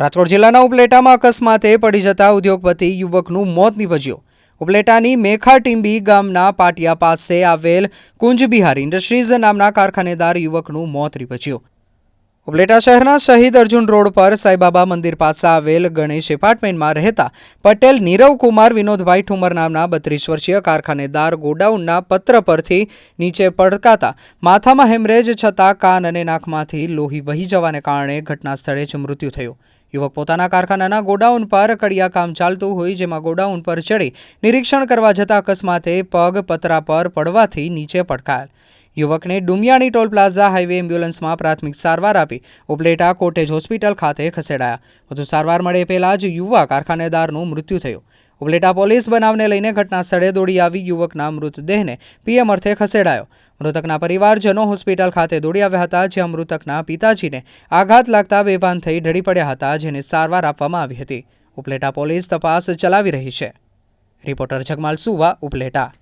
રાજકોટ જિલ્લાના ઉપલેટામાં અકસ્માતે પડી જતા ઉદ્યોગપતિ યુવકનું મોત નીપજ્યું. ઉપલેટાની મેખા ટીંબી ગામના પાટિયા પાસે આવેલ કુંજબિહાર ઇન્ડસ્ટ્રીઝ નામના કારખાનેદાર યુવકનું મોત નીપજ્યું. ઉપલેટા શહેરના શહીદ અર્જુન રોડ પર સાઈબાબા મંદિર પાસે આવેલ ગણેશ એપાર્ટમેન્ટમાં રહેતા પટેલ નીરવ કુમાર વિનોદભાઈ ઠુમર નામના બત્રીસ વર્ષીય કારખાનેદાર ગોડાઉનના પત્ર પરથી નીચે પડકાતા માથામાં હેમરેજ છતાં કાન અને નાકમાંથી લોહી વહી જવાને કારણે ઘટના સ્થળે જ મૃત્યુ થયું. યુવક પોતાના કારખાનાના ગોડાઉન પર કડિયા કામ ચાલતું હોય જેમાં ગોડાઉન પર ચડી નિરીક્ષણ કરવા જતાં અકસ્માતે પગ પતરા પર પડવાથી નીચે પડકાયેલ. યુવકને ડુમિયાણી ટોલ પ્લાઝા હાઈવે એમ્બ્યુલન્સમાં પ્રાથમિક સારવાર આપી ઉપલેટા કોટેજ હોસ્પિટલ ખાતે ખસેડાયા. વધુ સારવાર મળે પહેલાં જ યુવા કારખાનેદારનું મૃત્યુ થયું. ઉપલેટા પોલીસ બનાવને લઈને ઘટના સ્થળે દોડી આવી યુવકના મૃતદેહને પીએમ અર્થે ખસેડાયો. મૃતકના પરિવારજનો હોસ્પિટલ ખાતે દોડી આવ્યા હતા, જ્યાં મૃતકના પિતાજીને આઘાત લાગતા બેભાન થઈ ઢળી પડ્યા હતા, જેને સારવાર આપવામાં આવી હતી. ઉપલેટા પોલીસ તપાસ ચલાવી રહી છે. રિપોર્ટર જગમાલ સુવા, ઉપલેટા.